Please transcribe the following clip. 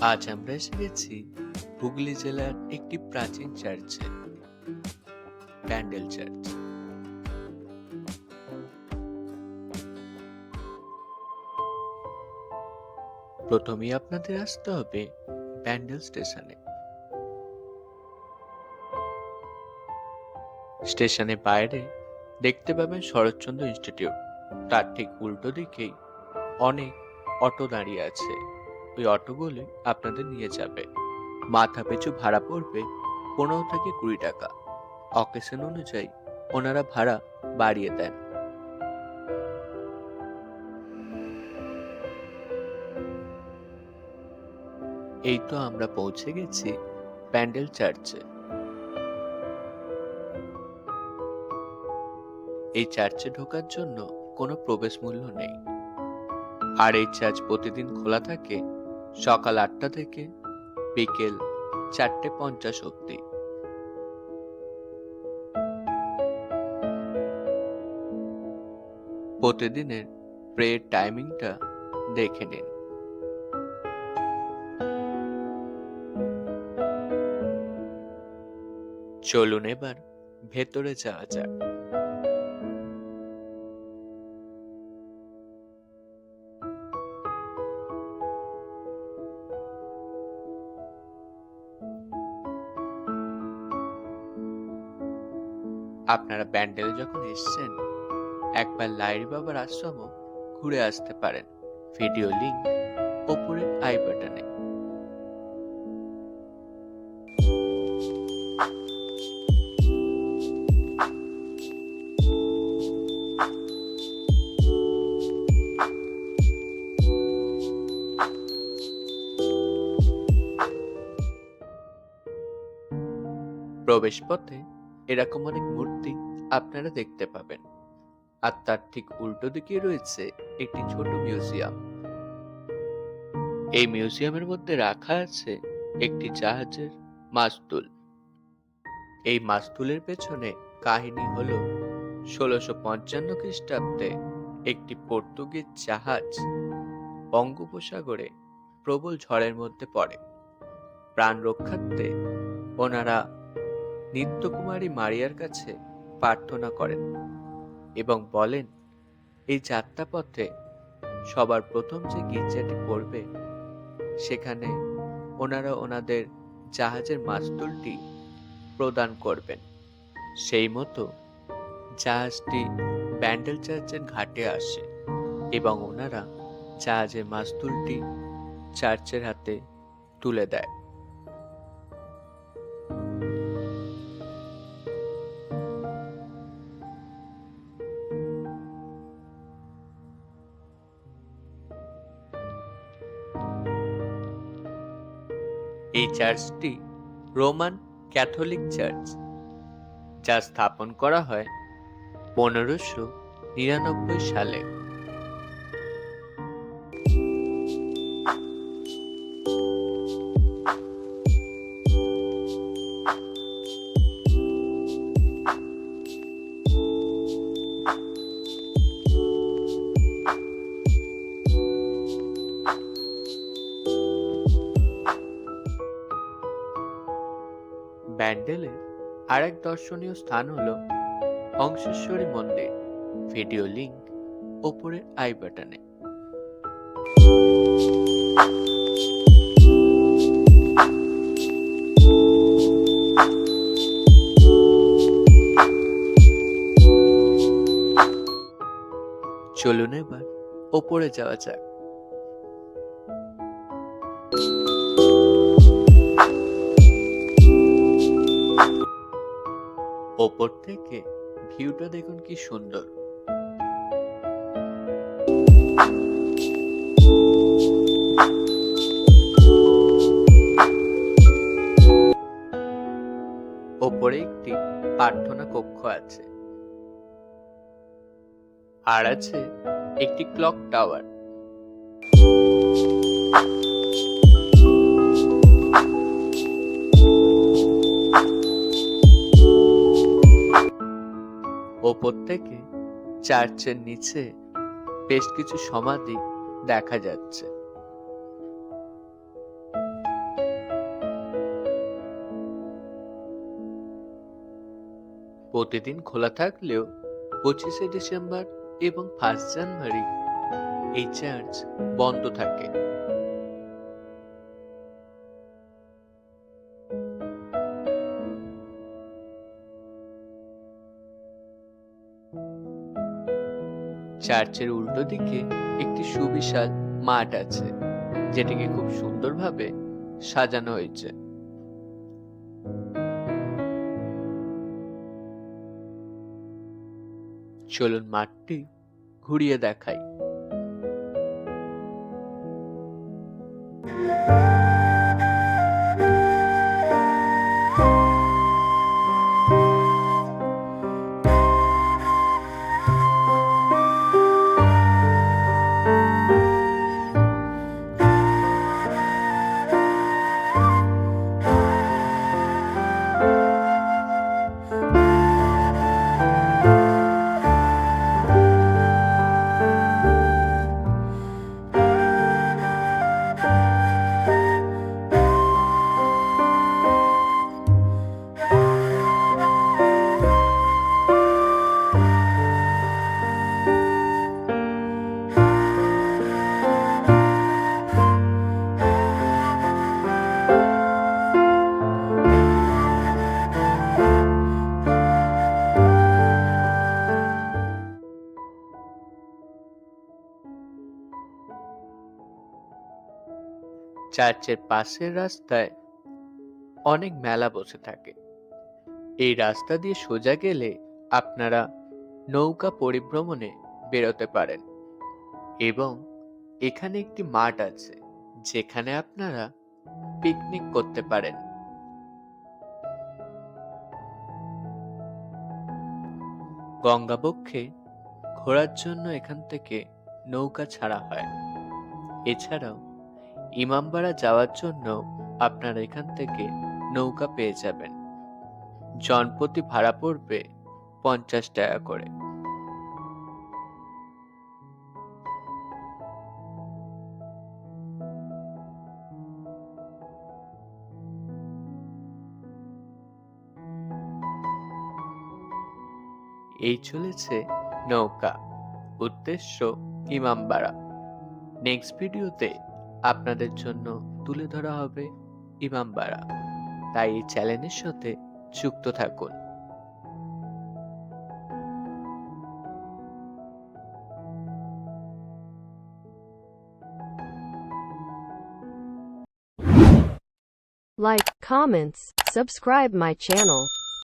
আজ আমরা এসে গেছি হুগলি জেলার একটি প্রাচীন চার্চে, প্যান্ডেল চার্চ। প্রথমেই আপনাদের আসতে হবে প্যান্ডেল স্টেশনে। স্টেশনের বাইরে দেখতে পাবেন শরৎচন্দ্র ইনস্টিটিউট। তার ঠিক উল্টো দিকেই অনেক অটো দাঁড়িয়ে আছে। ওই অটোগুলি আপনাদের নিয়ে যাবে। মাথা পিছু ভাড়া পড়বে পনেরো থেকে কুড়ি টাকা। অকেশন অনুযায়ী ওনারা ভাড়া বাড়িয়ে দেন। এই তো আমরা পৌঁছে গেছি প্যান্ডেল চার্চে। এই চার্চে ঢোকার জন্য কোনো প্রবেশ মূল্য নেই। আর এই চার্চ প্রতিদিন খোলা থাকে সকাল আটটা থেকে বিকেল চারটে পঞ্চাশ অব্দি প্রতিদিনের প্রেয়ের টাইমিংটা দেখে নিন। চলুন এবার ভেতরে যাওয়া যাক। আপনারা ব্যান্ডেলে যখন এসছেন, একবার লাইরি বাবার আশ্রমও ঘুরে আসতে পারেন। ভিডিও লিংক ওপরে আই বাটনে। প্রবেশপথে এরকম অনেক মূর্তি আপনারা দেখতে পাবেন। আর তার ঠিক উল্টো দিকে রয়েছে একটি ছোট মিউজিয়াম। এই মিউজিয়ামের মধ্যে রাখা আছে একটি জাহাজের মাস্তুল। এই মাস্তুলের পেছনে কাহিনী হল ষোলোশো পঞ্চান্ন খ্রিস্টাব্দে একটি পর্তুগিজ জাহাজ বঙ্গোপসাগরে প্রবল ঝড়ের মধ্যে পড়ে। প্রাণ রক্ষার্থে ওনারা নিত্যকুমারী মারিয়ার কাছে প্রার্থনা করেন এবং বলেন, এই যাত্রাপথে সবার প্রথম যে গির্জাটি পড়বে, সেখানে ওনারা ওনাদের জাহাজের মাস্তুলটি প্রদান করবেন। সেই মতো জাহাজটি ব্যান্ডেল চার্চের ঘাটে আসে এবং ওনারা জাহাজের মাস্তুলটি চার্চের হাতে তুলে দেয়। চার্চটি রোমান ক্যাথলিক চার্চ যা স্থাপন করা হয় পনেরোশো নিরানব্বই সালে। ব্যান্ডেলের আরেক দর্শনীয় স্থান হলো হংসেশ্বরী মন্দির। ভিডিও লিংক ওপরের আই বাটনে। চলুন এবার ওপরে যাওয়া যাক। ওপর থেকে ভিউটা দেখুন কি সুন্দর। ওপরে একটি প্রার্থনা কক্ষ আছে। আর আছে একটি ক্লক টাওয়ার। ওপর থেকে চার্চের নিচে বেশ কিছু সমাধি দেখা যাচ্ছে। প্রতিদিন খোলা থাকলেও পঁচিশে ডিসেম্বর এবং ফার্স্ট জানুয়ারি এই চার্চ বন্ধ থাকে। চার্চের উল্টো দিকে একটি সুবিশাল মাঠ আছে, যেটিকে খুব সুন্দরভাবে সাজানো হয়েছে। চলুন মাঠটি ঘুরিয়ে দেখাই। চার্চের পাশের রাস্তায় অনেক মেলা বসে থাকে। এই রাস্তা দিয়ে সোজা গেলে আপনারা নৌকা পরিভ্রমণে বেরোতে পারেন এবং এখানে একটি মাঠ আছে যেখানে আপনারা পিকনিক করতে পারেন। গঙ্গাবক্ষে ঘোরার জন্য এখান থেকে নৌকা ছাড়া হয়। এছাড়াও ইমামবাড়া যাওয়ার জন্য আপনারা এখান থেকে নৌকা পেয়ে যাবেন। জনপ্রতি ভাড়া পড়বে পঞ্চাশ টাকা করে। এই চলেছে নৌকা। উদ্দেশ্য ইমামবাড়া। নেক্সট ভিডিওতে আপনাদের জন্য তুলে ধরা হবে ইমামবাড়া তাই এই চ্যানেলের সাথে যুক্ত থাকুন Like, comments, subscribe my channel.